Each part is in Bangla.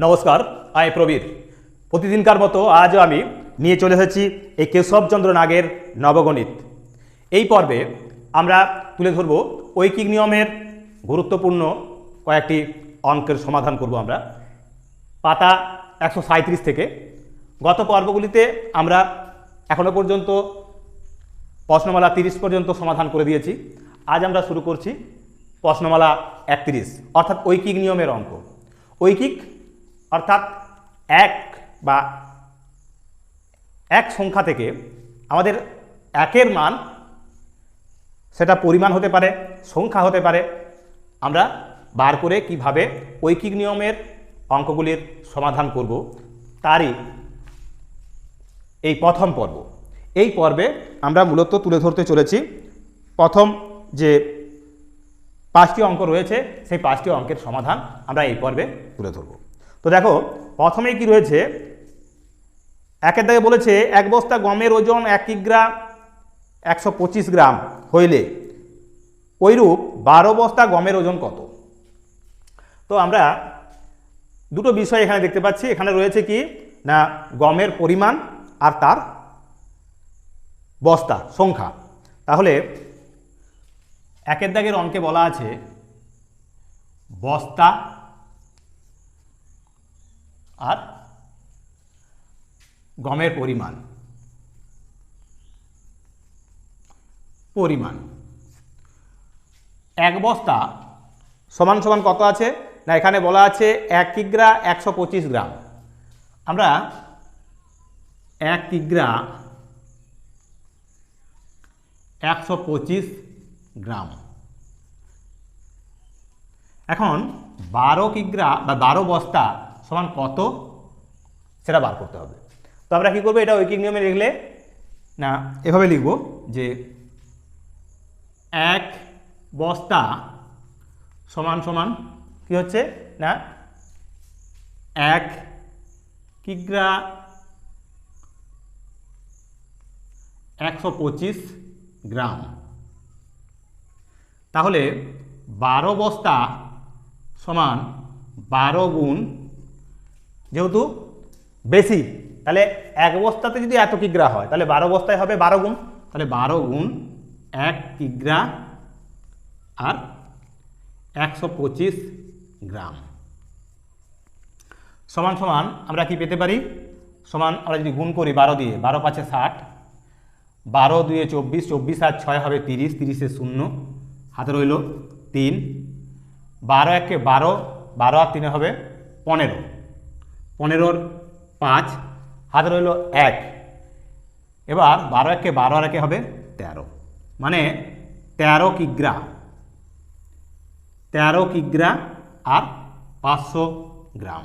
নমস্কার আই প্রবীর। প্রতিদিনকার মতো আজও আমি নিয়ে চলে এসেছি এই কেশবচন্দ্র নাগের নবগণিত। এই পর্বে আমরা তুলে ধরব ঐকিক নিয়মের গুরুত্বপূর্ণ কয়েকটি অঙ্কের সমাধান করব আমরা। পাতা একশো থেকে গত পর্বগুলিতে আমরা এখনও পর্যন্ত প্রশ্নমালা তিরিশ পর্যন্ত সমাধান করে দিয়েছি। আজ আমরা শুরু করছি প্রশ্নমালা একত্রিশ, অর্থাৎ ঐকিক নিয়মের অঙ্ক। ঐকিক অর্থাৎ এক বা এক সংখ্যা থেকে আমাদের একের মান সেটা পরিমাণ হতে পারে, সংখ্যা হতে পারে। আমরা বার করে কীভাবে ঐকিক নিয়মের অঙ্কগুলির সমাধান করব তারই এই প্রথম পর্ব। এই পর্বে আমরা মূলত তুলে ধরতে চলেছি প্রথম যে পাঁচটি অঙ্ক রয়েছে, সেই পাঁচটি অঙ্কের সমাধান আমরা এই পর্বে তুলে ধরব। তো দেখো, প্রথমেই কি রয়েছে? একের দাগে বলেছে, এক বস্তা গমের ওজন এক কিগ্রা, একশো পঁচিশ গ্রাম হইলে। ওইরূপ বারো বস্তা গমের ওজন কত? তো আমরা দুটো বিষয় এখানে দেখতে পাচ্ছি। এখানে রয়েছে কি? না, গমের পরিমাণ আর তার বস্তা, সংখ্যা। তাহলে একের দাগের অঙ্কে বলা আছে বস্তা আর গমের পরিমাণ। পরিমাণ। এক বস্তা সমান সমান কত আছে? না, এখানে বলা আছে এক কিগ্রা একশো পঁচিশ গ্রাম। আমরা এক কিগ্রা একশো পঁচিশ গ্রাম। এখন বারো কিগ্রা বা বারো বস্তা সমান কত? সেটা বার করতে হবে। তো আমরা কী করব? এটা ঐকিক নিয়মে লিখলে, না, এভাবে লিখব যে এক বস্তা সমান সমান কি হচ্ছে? না, এক কিগ্রা একশো পঁচিশ গ্রাম। তাহলে বারো বস্তা সমান বারো গুণ যেহেতু বেশি, তাহলে এক বস্তাতে যদি এত কিগ্রা হয়, তাহলে বারো বস্তায় হবে বারো গুণ। তাহলে বারো গুণ এক কিগ্রা আর একশো পঁচিশ গ্রাম। সমান সমান আমরা কি পেতে পারি? সমান আমরা যদি গুণ করি বারো দিয়ে, বারো পাঁচে ষাট, বারো দুয়ে চব্বিশ চব্বিশ আর ছয় হবে তিরিশ, তিরিশে শূন্য। হাতে রইল তিন। বারো একে বারো বারো আর তিনে হবে পনেরো। পনেরোর পাঁচ হাতে রইল এক। এবার বারো একে বারো আর একে হবে তেরো। মানে তেরো কিগ্রা। তেরো কিগ্রা আর পাঁচশো গ্রাম।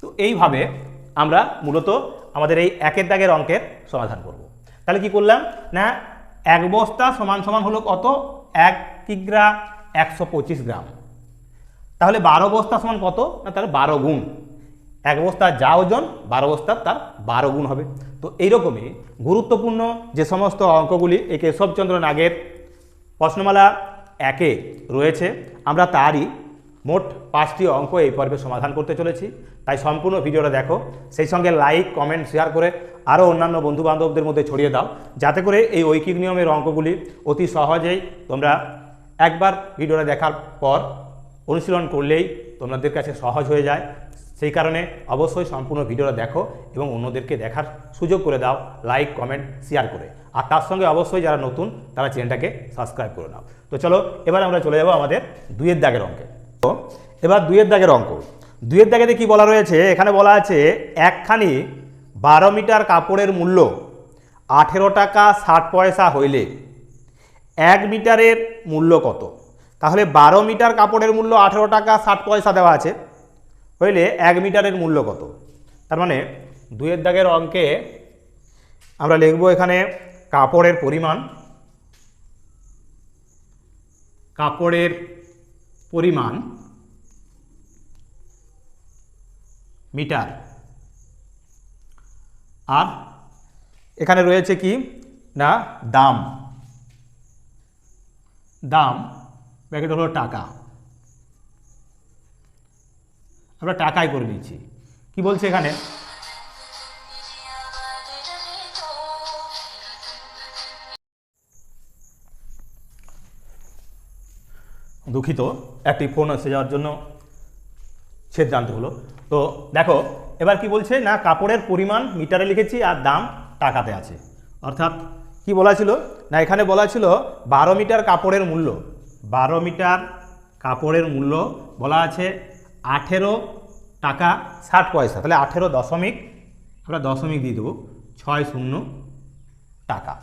তো এইভাবে আমরা মূলত আমাদের এই একের দাগের অঙ্কের সমাধান করব। তাহলে কি করলাম? না, এক বস্তা সমান সমান হলো কত? এক কিগ্রা একশো পঁচিশ গ্রাম। তাহলে বারো বস্তা সমান কত? না তার বারো গুণ। এক বস্তার যা ওজন, বারো বস্তার তার বারো গুণ হবে। তো এইরকমই গুরুত্বপূর্ণ যে সমস্ত অঙ্কগুলি এই কেশবচন্দ্র নাগের প্রশ্নমালা একে রয়েছে। আমরা তারই মোট পাঁচটি অঙ্ক এই পর্বে সমাধান করতে চলেছি। তাই সম্পূর্ণ ভিডিওটা দেখো। সেই সঙ্গে লাইক কমেন্ট শেয়ার করে আরও অন্যান্য বন্ধুবান্ধবদের মধ্যে ছড়িয়ে দাও। যাতে করে এই ঐকিক নিয়মের অঙ্কগুলি অতি সহজেই তোমরা একবার ভিডিওটা দেখার পর অনুশীলন করলেই তোমাদের কাছে সহজ হয়ে যায়। সেই কারণে অবশ্যই সম্পূর্ণ ভিডিওটা দেখো এবং অন্যদেরকে দেখার সুযোগ করে দাও লাইক কমেন্ট শেয়ার করে। আর তার সঙ্গে অবশ্যই যারা নতুন, তারা চ্যানেলটাকে সাবস্ক্রাইব করে নাও। তো চলো, এবার আমরা চলে যাব আমাদের দুইয়ের দাগের অঙ্কে। তো এবার দুইয়ের দাগের অঙ্ক। দুইয়ের দাগেতে কি বলা রয়েছে? এখানে বলা আছে একখানি বারো মিটার কাপড়ের মূল্য আঠেরো টাকা ষাট পয়সা হইলে এক মিটারের মূল্য কত? তাহলে বারো মিটার কাপড়ের মূল্য আঠেরো টাকা ষাট পয়সা দেওয়া আছে। হইলে এক মিটারের মূল্য কত? তার মানে দুইয়ের দাগের অঙ্কে আমরা লিখব এখানে কাপড়ের পরিমাণ কাপড়ের পরিমাণ মিটার। আর এখানে রয়েছে কি? না, দাম। দাম, ব্যাকেট হলো টাকা। আমরা টাকায় করে নিচ্ছি কি বলছে এখানে? দুঃখিত, একটি ফোন এসে যাওয়ার জন্য ছেদ জানতে হলো। তো দেখো, এবার কি বলছে? না, কাপড়ের পরিমাণ মিটারে লিখেছি আর দাম টাকাতে আছে। অর্থাৎ কি বলা ছিল? না, এখানে বলা ছিল বারো মিটার কাপড়ের মূল্য। বারো মিটার কাপড়ের মূল্য বলা আছে আঠেরো টাকা ষাট পয়সা, তাহলে আঠেরো দশমিক, আমরা দশমিক দিয়ে দেবো, ছয় শূন্য টাকা।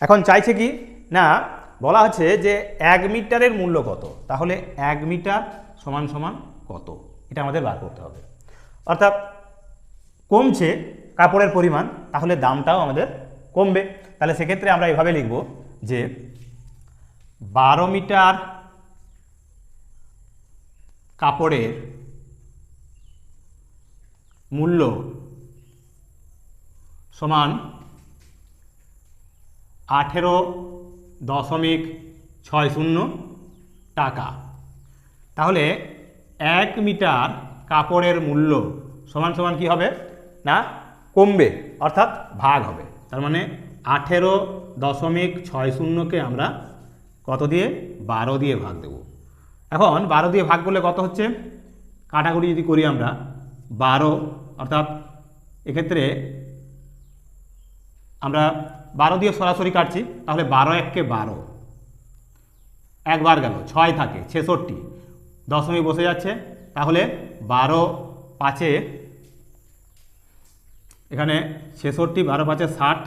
এখন চাইছে কি? না, বলা হচ্ছে যে এক মিটারের মূল্য কত? তাহলে এক মিটার সমান সমান কত? এটা আমাদের বার করতে হবে। অর্থাৎ কমছে কাপড়ের পরিমাণ, তাহলে দামটাও আমাদের কমবে। তাহলে সেক্ষেত্রে আমরা এভাবে লিখব যে বারো মিটার কাপড়ের মূল্য সমান আঠেরো দশমিক ছয় শূন্য টাকা। তাহলে এক মিটার কাপড়ের মূল্য সমান সমান কি হবে? না, কমবে, অর্থাৎ ভাগ হবে। তার মানে আঠেরো দশমিক ছয় শূন্যকে আমরা কত দিয়ে? বারো দিয়ে ভাগ দেব। এখন বারো দিয়ে ভাগ করলে কত হচ্ছে? কাটাকুটি যদি করি আমরা, বারো, অর্থাৎ এক্ষেত্রে আমরা বারো দিয়ে সরাসরি কাটছি, তাহলে বারো এককে বারো। একবার গেল, ছয় থাকে, ছেষট্টি। দশমিক বসে যাচ্ছে, তাহলে বারো পাঁচে, এখানে ছেষট্টি, বারো পাঁচে ষাট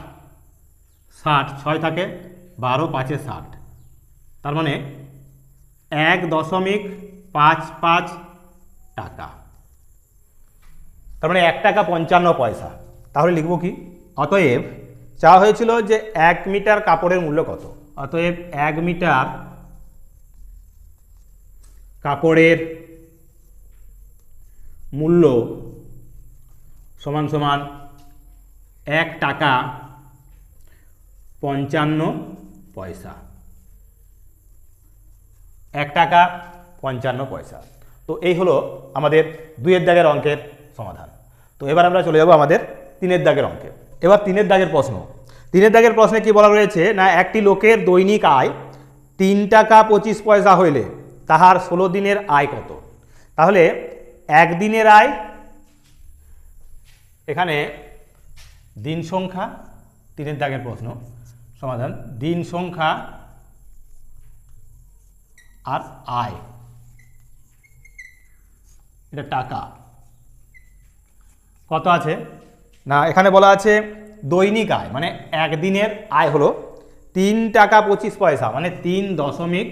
ষাট, ছয় থাকে, বারো পাঁচে ষাট। তার মানে এক দশমিক পাঁচ পাঁচ টাকা। তার মানে এক টাকা পঞ্চান্ন পয়সা। তাহলে লিখব কি? অতএব চাওয়া হয়েছিল যে এক মিটার কাপড়ের মূল্য কত? অতএব এক মিটার কাপড়ের মূল্য সমান সমান এক টাকা পঞ্চান্ন পয়সা। এক টাকা পঞ্চান্ন পয়সা। তো এই হলো আমাদের দুইয়ের দাগের অঙ্কের সমাধান। তো এবার আমরা চলে যাব আমাদের তিনের দাগের অঙ্কে। এবার তিনের দাগের প্রশ্ন। তিনের দাগের প্রশ্নে কি বলা রয়েছে? না, একটি লোকের দৈনিক আয় তিন টাকা পঁচিশ পয়সা হইলে তাহার ষোলো দিনের আয় কত? তাহলে একদিনের আয় এখানে দিন সংখ্যা তিনের দাগের প্রশ্ন। সমাধান, দিন সংখ্যা আর আয়। এটা টাকা। কত আছে? না, এখানে বলা আছে দৈনিক আয় মানে একদিনের আয় হলো তিন টাকা পঁচিশ পয়সা মানে তিন দশমিক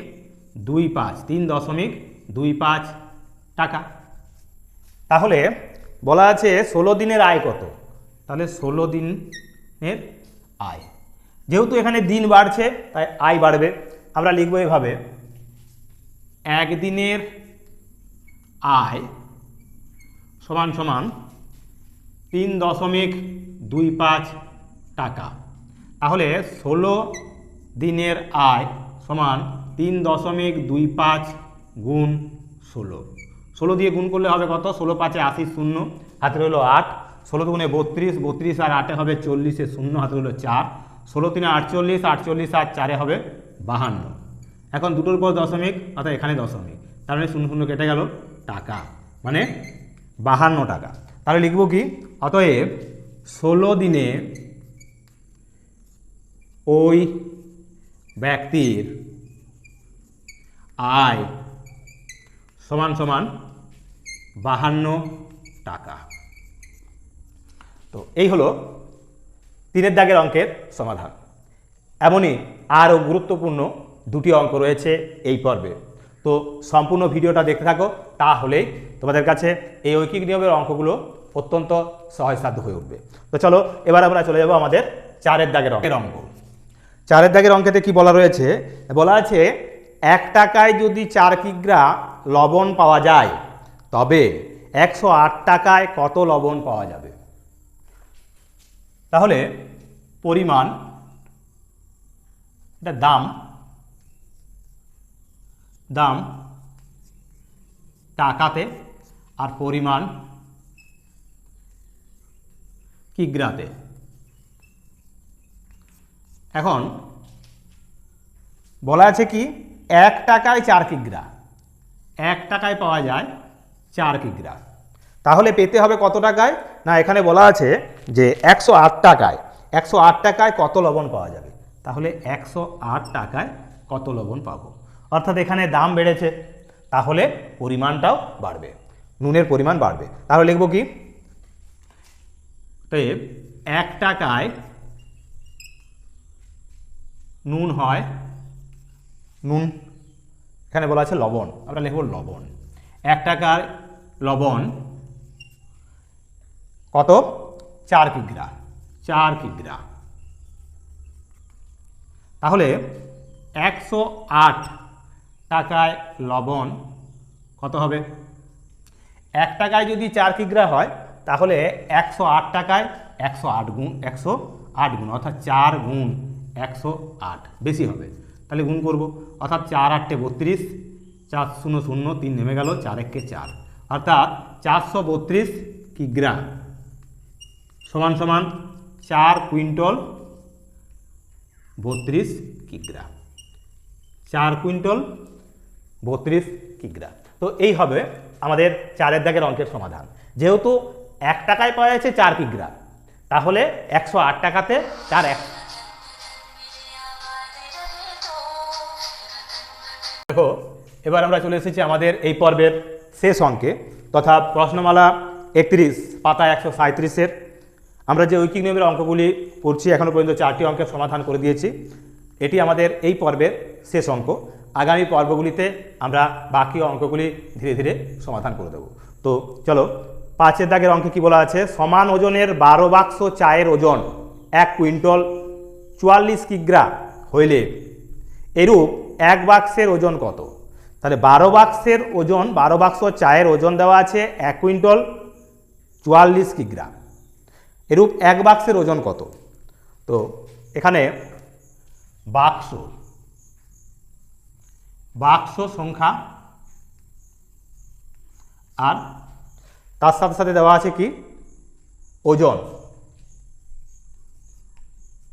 দুই পাঁচ, তিন দশমিক দুই পাঁচ টাকা। তাহলে বলা আছে ষোলো দিনের আয় কত? তাহলে ষোলো দিনের আয়। যেহেতু এখানে দিন বাড়ছে, তাই আয় বাড়বে। আমরা লিখব এভাবে একদিনের আয় সমান সমান তিন দশমিক দুই পাঁচ টাকা। তাহলে ষোলো দিনের আয় সমান তিন দশমিক দুই পাঁচ গুণ ষোলো। ষোলো দিয়ে গুণ করলে হবে কত? ষোলো পাঁচে আশি শূন্য হাতে রইল আট। ষোলো দুগুণে বত্রিশ বত্রিশ আর আটে হবে চল্লিশে শূন্য হাতে রইল চার। ষোলো তিনে আটচল্লিশ আটচল্লিশ আর চারে হবে বাহান্ন। এখন দুটোর পর দশমিক, অর্থাৎ এখানে দশমিক। তার মানে শূন্য শূন্য কেটে গেল টাকা। মানে বাহান্ন টাকা। তাহলে লিখব কি? অতএব ষোলো দিনে ওই ব্যক্তির আয় সমান সমান বাহান্ন টাকা। তো এই হলো তিনের দাগের অঙ্কের সমাধান। এমনই আরও গুরুত্বপূর্ণ দুটি অঙ্ক রয়েছে এই পর্বে। তো সম্পূর্ণ ভিডিওটা দেখতে থাকো, তাহলেই তোমাদের কাছে এই ঐকিক নিয়মের অঙ্কগুলো অত্যন্ত সহজসাধ্য হয়ে উঠবে। তো চলো, এবার আমরা চলে যাব আমাদের চারের দাগের অঙ্কের অঙ্ক। চারের দাগের অঙ্কেতে কি বলা রয়েছে? বলা আছে, এক টাকায় যদি চার কিগ্রা লবণ পাওয়া যায়, তবে একশো আট টাকায় কত লবণ পাওয়া যাবে? তাহলে পরিমাণ, এটা দাম দাম, টাকাতে আর পরিমাণ কিগ্রাতে। এখন বলা আছে কি, এক টাকায় চার কিগ্রা। এক টাকায় পাওয়া যায় চার কিগ্রা। তাহলে পেতে হবে কত টাকায়? না, এখানে বলা আছে যে একশো আট টাকায়। একশো আট টাকায় কত লবণ পাওয়া যাবে? তাহলে একশো আট টাকায় কত লবণ পাবো? অর্থাৎ এখানে দাম বেড়েছে, তাহলে পরিমাণটাও বাড়বে। নুনের পরিমাণ বাড়বে। তাহলে লিখব কি? অতএব এক টাকায় নুন হয়, নুন, এখানে বলা আছে লবণ, আমরা লিখব লবণ। এক টাকার লবণ কত? চার কিগ্রা চার কিগ্রা। তাহলে একশো আট টাকায় লবণ কত হবে? এক টাকায় যদি চার কিগ্রা হয়, তাহলে একশো আট টাকায় একশো আট গুণ, একশো আট গুণ, অর্থাৎ চার গুণ একশো আট বেশি হবে। তাহলে গুণ করব, অর্থাৎ চার আটটে বত্রিশ, চার শূন্য শূন্য তিন নেমে গেল, চার একে চার। অর্থাৎ চারশো বত্রিশ কিগ্রা সমান সমান চার কুইন্টল বত্রিশ কিগ্রা। চার কুইন্টল বত্রিশ কিগ্রা তো এই হবে আমাদের চারের দাগের অঙ্কের সমাধান। যেহেতু এক টাকায় পাওয়া যাচ্ছে চার কিগ্রা তাহলে একশো আট টাকাতে চার এক দেখো, এবার আমরা চলে এসেছি আমাদের এই পর্বের শেষ অঙ্কে তথা প্রশ্নমালা একত্রিশ পাতা একশো সাঁত্রিশের আমরা যে ঐকিক নিয়মের অঙ্কগুলি পড়ছি এখনও পর্যন্ত চারটি অঙ্কের সমাধান করে দিয়েছি। এটি আমাদের এই পর্বের শেষ অঙ্ক। আগামী পর্বগুলিতে আমরা বাকি অঙ্কগুলি ধীরে ধীরে সমাধান করে দেব। তো চলো, পাঁচের দাগের অঙ্কে কি বলা আছে? সমান ওজনের বারো বাক্স চায়ের ওজন এক কুইন্টল চুয়াল্লিশ কিগ্রা হইলে এরূপ এক বাক্সের ওজন কত? তাহলে বারো বাক্সের ওজন, বারো বাক্স চায়ের ওজন দেওয়া আছে এক কুইন্টল চুয়াল্লিশ কিগ্রা। এরূপ এক বাক্সের ওজন কত? তো এখানে বাক্স বাক্স সংখ্যা আর তার সাথে সাথে দেওয়া আছে কি? ওজন।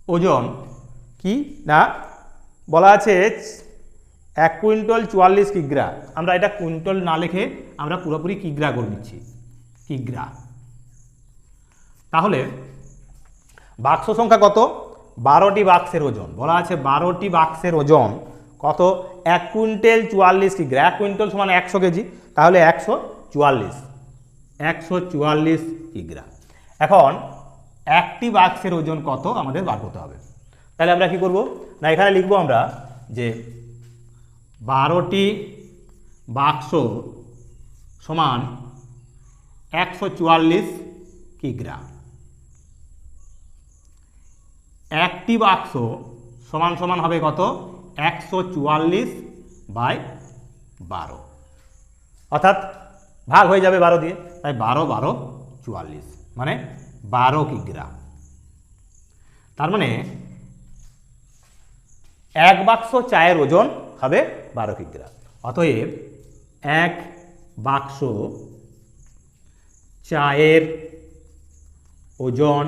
ওজন কি? না, বলা আছে এক কুইন্টল চুয়াল্লিশ কিগ্রা। আমরা এটা কুইন্টল না লিখে আমরা পুরোপুরি কিগ্রা করে নিচ্ছি। কিগ্রা। তাহলে বাক্স সংখ্যা কত? বারোটি বাক্সের ওজন। বলা আছে বারোটি বাক্সের ওজন কত? এক কুইন্টেল চুয়াল্লিশ কিগ্রা এক কুইন্টাল সমান একশো কেজি। তাহলে একশো চুয়াল্লিশ। একশো চুয়াল্লিশ কিগ্রা এখন একটি বাক্সের ওজন কত আমাদের বার করতে হবে। তাহলে আমরা কি করব? না, এখানে লিখব আমরা যে বারোটি বাক্স সমান একশো চুয়াল্লিশ কিগ্রা একটি বাক্স সমান সমান হবে কত? একশো চুয়াল্লিশ বাই বারো। অর্থাৎ ভাগ হয়ে যাবে বারো দিয়ে। তাই বারো বারো চুয়াল্লিশ। মানে বারো কিগ্রা তার মানে এক বাক্স চায়ের ওজন হবে বারো কিগ্রা অতএব এক বাক্স চায়ের ওজন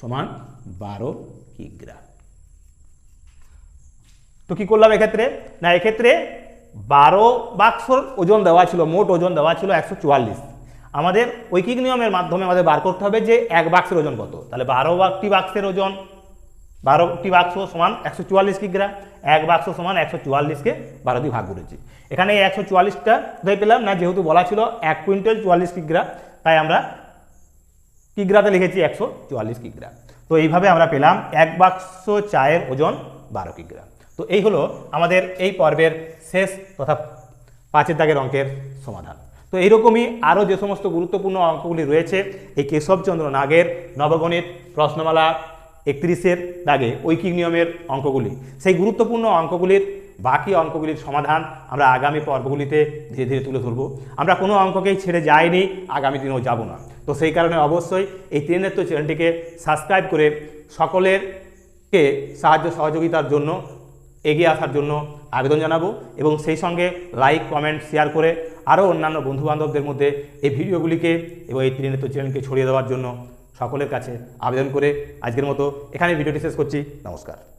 সমান বারো কিগ্রা তো কি করলাম এক্ষেত্রে? না, এক্ষেত্রে বারো বাক্সর ওজন দেওয়া ছিল, মোট ওজন দেওয়া ছিল একশো চুয়াল্লিশ। আমাদের ঐকিক নিয়মের মাধ্যমে আমাদের বার করতে হবে যে এক বাক্সের ওজন কত। তাহলে বারো বাকটি বাক্সের ওজন, বারোটি বাক্স সমান একশো চুয়াল্লিশ কিগ্রা, এক বাক্স সমান একশো চুয়াল্লিশকে বারো দিয়ে ভাগ করেছি। এখানে এই একশো চুয়াল্লিশটা কোথায় পেলাম? না, যেহেতু বলা ছিল এক কুইন্টাল চুয়াল্লিশ কিগ্রা, তাই আমরা কিগ্রাতে লিখেছি একশো চুয়াল্লিশ কিগ্রা। তো এইভাবে আমরা পেলাম এক বাক্স চায়ের ওজন বারো কিগ্রা। তো এই হলো আমাদের এই পর্বের শেষ তথা পাঁচের দাগের অঙ্কের সমাধান। তো এইরকমই আরও যে সমস্ত গুরুত্বপূর্ণ অঙ্কগুলি রয়েছে, এই কেশবচন্দ্র নাগের নবগণিত প্রশ্নমালা একত্রিশের দাগে ঐকিক নিয়মের অঙ্কগুলি। সেই গুরুত্বপূর্ণ অঙ্কগুলির বাকি অঙ্কগুলির সমাধান আমরা আগামী পর্বগুলিতে ধীরে ধীরে তুলে ধরবো। আমরা কোনো অঙ্ককেই ছেড়ে যাইনি, আগামী দিনেও যাব না। তো সেই কারণে অবশ্যই এই ত্রিনেত্র চ্যানেলটিকে সাবস্ক্রাইব করে সকলের কে সাহায্য সহযোগিতার জন্য এগিয়ে আসার জন্য আবেদন জানাব এবং সেই সঙ্গে লাইক কমেন্ট শেয়ার করে আরও অন্যান্য বন্ধুবান্ধবদের মধ্যে এই ভিডিওগুলিকে এবং এই ত্রিনেত্র চ্যানেলকে ছড়িয়ে দেওয়ার জন্য সকলের কাছে আবেদন করে আজকের মতো এখানে ভিডিওটি শেষ করছি। নমস্কার।